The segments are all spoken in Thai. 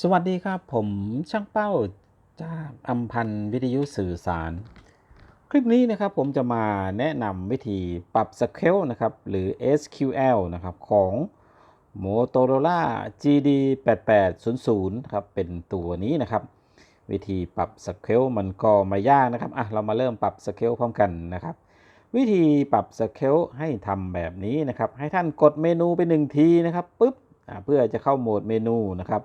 สวัสดีครับ ผมช่างเป้าจาอัมพันธ์วิทยุสื่อสาร คลิปนี้นะครับผมจะมาแนะนำวิธีปรับสเกลนะครับหรือ SQL นะครับของ Motorola GD 8800ครับเป็นตัวนี้นะครับ วิธีปรับสเกลมันก็ไม่ยากนะครับอะเรามาเริ่มปรับสเกลพร้อมกันนะครับ วิธีปรับสเกลให้ทำแบบนี้นะครับ ให้ท่านกดเมนูไปหนึ่งทีนะครับปุ๊บอะเพื่อจะเข้าโหมดเมนูนะครับ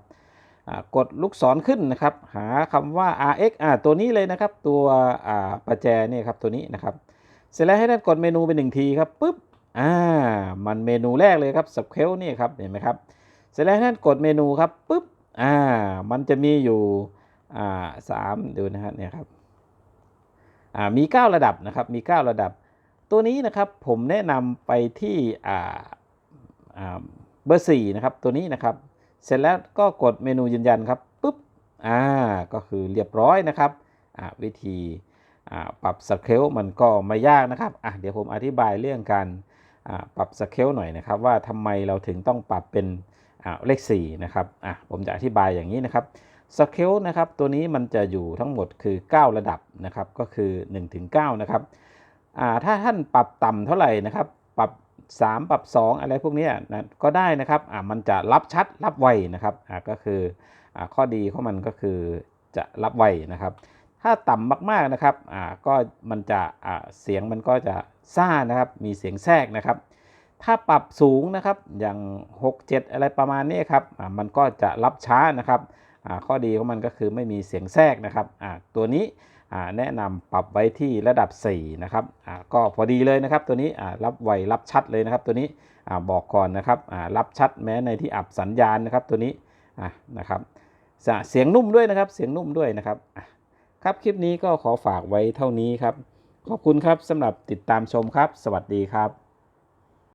กดลูกศรขึ้นนะครับ หาคำว่า rx อ่าตัวนี้เลยนะครับ ตัวอ่าประแจเนี่ยครับตัวนี้นะครับ เสร็จแล้วให้ท่านกดเมนูไปหนึ่งทีครับปุ๊บอ่ามันเมนูแรกเลยครับสเกลนี่ครับเห็นไหมครับ เสร็จแล้วให้ท่านกดเมนูครับปุ๊บอ่ามันจะมีอยู่อ่าสามดูนะฮะเนี่ยครับอ่ามี 9 ระดับนะครับมี 9 ระดับ ตัวนี้นะครับผมแนะนำไปที่อ่าอ่าเบอร์สี่นะครับตัวนี้นะครับ เสร็จแล้วก็กดเมนูยืนยันครับปุ๊บอ่าก็คือเรียบร้อยนะครับอ่าวิธีอ่าปรับสเกลมันก็ไม่ยากนะครับอะเดี๋ยวผมอธิบายเรื่องการอ่าปรับสเกลหน่อยนะครับ ว่าทำไมเราถึงต้องปรับเป็นอ่าเลข4นะครับอะผมจะอธิบายอย่างนี้นะครับสเกลนะครับตัวนี้มันจะอยู่ทั้งหมดคือ 9 ระดับนะครับก็คือ1ถึง9นะครับอ่าถ้าท่านปรับต่ำเท่าไหร่นะครับปรับ 3 ปรับ 2 อะไรพวกนี้นะก็ได้นะครับอ่ามันจะรับชัดรับไวนะครับอ่าก็คืออ่าข้อดีของมันก็คือจะรับไวนะครับ ถ้าต่ำมากๆนะครับอ่าก็มันจะอ่าเสียงมันก็จะซ่านะครับมีเสียงแทรกนะครับ ถ้าปรับสูงนะครับอย่าง 6 7 อะไรประมาณนี้ครับอ่ามันก็จะรับช้านะครับอ่าข้อดีของมันก็คือไม่มีเสียงแทรกนะครับอ่าตัวนี้ แนะนำปรับไว้ที่ระดับ 4 นะครับก็พอดีเลยนะครับ ตัวนี้รับไวรับชัดเลยนะครับ ตัวนี้บอกก่อนนะครับรับชัดแม้ในที่อับสัญญาณนะครับตัวนี้นะครับเสียงนุ่มด้วยนะครับ เสียงนุ่มด้วยนะครับครับคลิปนี้ก็ขอฝากไว้เท่านี้ครับ ขอบคุณครับสำหรับติดตามชมครับ สวัสดีครับ